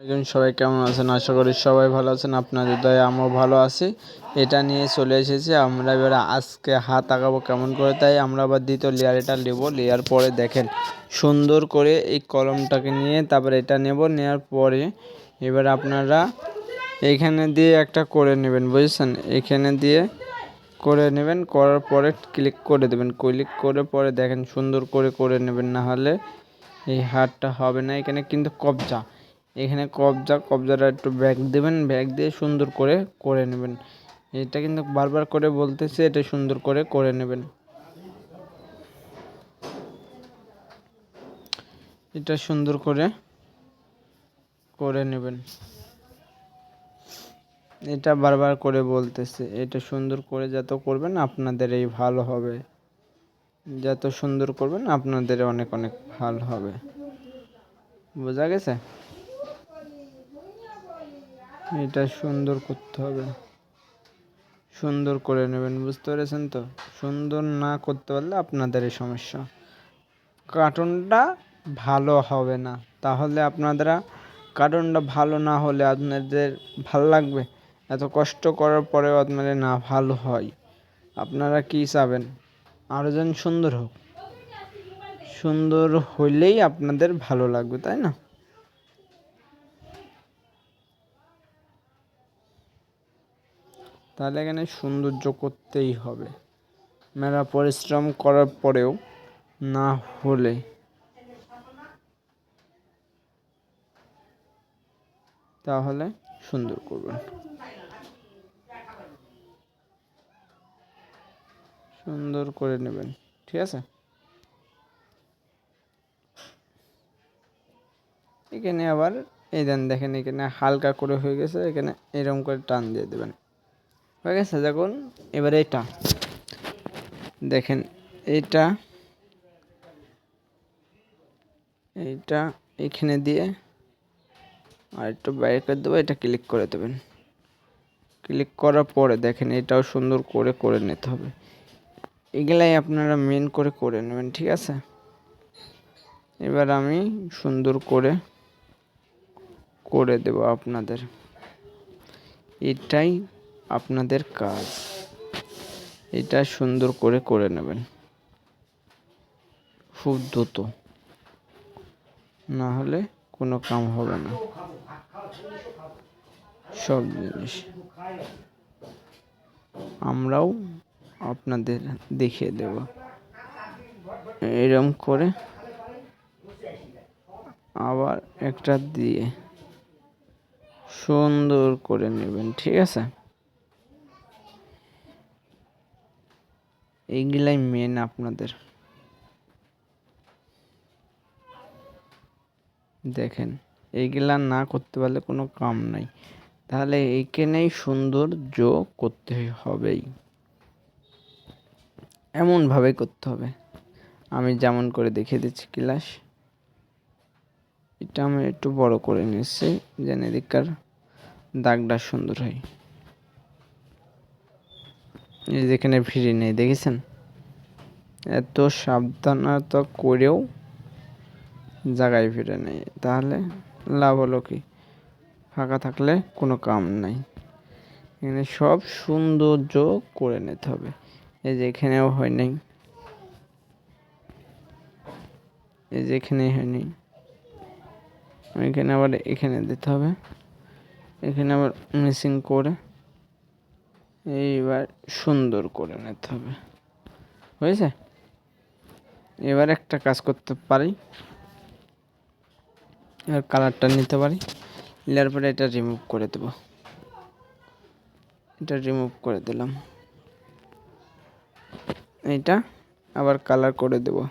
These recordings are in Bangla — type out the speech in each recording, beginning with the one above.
সবাই কেমন আছেন? আশা করি সবাই ভালো আছেন, আপনাদের দয়া, আমিও ভালো আছি। এটা নিয়ে চলে এসেছি আমরা এবার আজকে হাত আঁকাবো কেমন করে, তাই আমরা আবার দ্বিতীয় লেয়ার এটা নেব। লেয়ার পরে দেখেন, সুন্দর করে এই কলমটাকে নিয়ে তারপরে এটা নেব, নেওয়ার পরে এবার আপনারা এইখানে দিয়ে একটা করে নেবেন, বুঝেছেন? এখানে দিয়ে করে নেবেন, করার পরে ক্লিক করে দেবেন। ক্লিক করে পরে দেখেন, সুন্দর করে করে নেবেন না হলে এই হারটা হবে না। এখানে কিন্তু কবজা। এখানে কবজা, কবজাটা একটু ব্যাগ দেবেন, ব্যাগ দিয়ে সুন্দর করে করে নেবেন। এটা কিন্তু বারবার করে বলতেছে, এটা সুন্দর করে করে নেবেন। এটা সুন্দর করে করে নেবেন। এটা বারবার করে বলতেছে, এটা সুন্দর করে যত করবেন আপনাদের এই ভালো হবে। যত সুন্দর করবেন, আপনাদের অনেক অনেক ভালো হবে। বোঝা গেছে? এটা সুন্দর করতে হবে। সুন্দর করে নেবেন, বুঝতে পেরেছেন তো? সুন্দর না করতে পারলে আপনাদেরই সমস্যা। কার্টুনটা ভালো হবে না। তাহলে আপনারা কার্টুনটা ভালো না হলে আপনাদের ভালো লাগবে? এত কষ্ট করার পরেও আপনাদের না ভালো হয়। আপনারা কি চাবেন? আরও যেন সুন্দর হোক। সুন্দর হইলেই আপনাদের ভালো লাগবে, তাই না? তাহলে এখানে সৌন্দর্য করতেই হবে। মেলা পরিশ্রম করার পরেও না হলে তাহলে সুন্দর করবেন। সুন্দর করে নেবেন, ঠিক আছে? এখানে আবার, এই দেন দেখেন এখানে হালকা করে হয়ে গেছে, এখানে এরকম করে টান দিয়ে দেবেন। হয়ে গেছে দেখুন, এবার এটা। দেখেন এটা এইটা এখানে দিয়ে আর একটু বাইরে করে দেবো, এটা ক্লিক করে দেবেন। ক্লিক করার পরে দেখেন, এটাও সুন্দর করে করে নিতে হবে। এগুলাই আপনারা মেন করে করে নেবেন, ঠিক আছে? এবার আমি সুন্দর করে করে দেব আপনাদের। এটাই আপনাদের কাজ। এটা সুন্দর করে করে নেবেন। খুব দ্রুত। না হলে কোনো কাম হবে না। সব জিনিস। আমরাও আপনাদের দেখিয়ে দেব। এরম করে আবার একটা দিয়ে সুন্দর করে নেবেন, ঠিক আছে? এইগুলাই মেন আপনাদের। দেখেন, এইগুলা না করতে পারলে কোনো কাম নাই। তাহলে এইখানেই সৌন্দর্য করতে হবেই। এমনভাবে করতে হবে। আমি যেমন করে দেখিয়ে দিচ্ছি ক্লাস এটা আমি একটু বড় করে নিচ্ছি, যেন এদিককার দাগটা সুন্দর হয়। যেখানে ভিড়ি নেই, দেখেছেন? এত সাবধানতা করেও জায়গায় ফিরে নেই। তাহলে লাভ হলো কি? ফাঁকা থাকলে কোনো কাম নাই। এখানে সব সৌন্দর্য করে নিতে হবে। এই যে এখানেও হয় নাই। এই যে এখানে হয়নি এখানে আবার এখানে দিতে হবে। এখানে আবার মিসিং করে এইবার সুন্দর করে নিতে হবে। হয়েছে? এবার একটা কাজ করতে পারি। এবার কালারটা নিতে পারি। নেওয়ার পরে এটা রিমুভ করে দেব। এটা রিমুভ করে দিলাম। এটা আবার কালার করে দেব।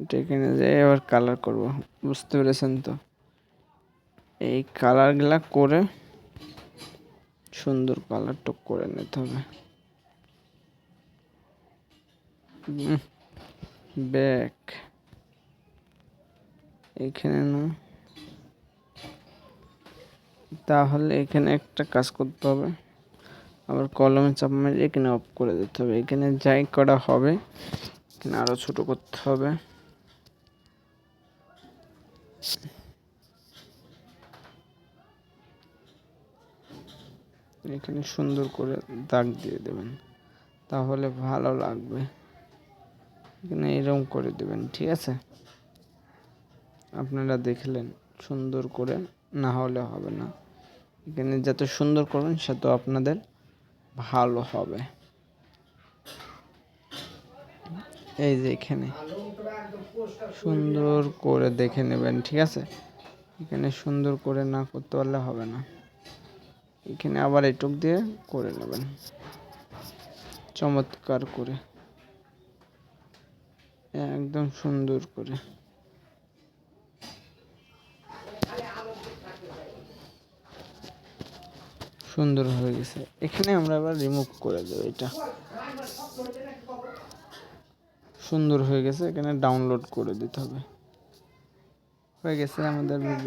এটা এখানে যাই আবার কালার করব। বুঝতে পেরেছেন তো? এই কালারগুলা করে সুন্দর কালারটা করে নিতে হবে। ব্যাক এখানে না। তাহলে এখানে একটা কাজ করতে হবে। আবার কলমে চাপ মেরে এখানে অফ করে দিতে হবে। এখানে যাই করা হবে, এখানে আরও ছোট করতে হবে। এখানে সুন্দর করে দাগ দিয়ে দেবেন। তাহলে ভালো লাগবে। এখানে এরকম করে দেবেন, ঠিক আছে? আপনারা দেখলেন, সুন্দর করে না হলে হবে না। এখানে যত সুন্দর করবেন তত আপনাদের ভালো হবে। এই যে এখানে সুন্দর করে দেখে নেবেন, ঠিক আছে? এখানে সুন্দর করে না করতে পারলে হবে না। এখানে আবার এটুক দিয়ে করে নেবেন। চমৎকার করে। একদম সুন্দর করে। সুন্দর হয়ে গেছে। এখানে আমরা এবার রিমুভ করে দেবো এটা। সুন্দর হয়ে গেছে, এখানে ডাউনলোড করে দিতে হবে। হয়ে গেছে আমাদের ভিডিও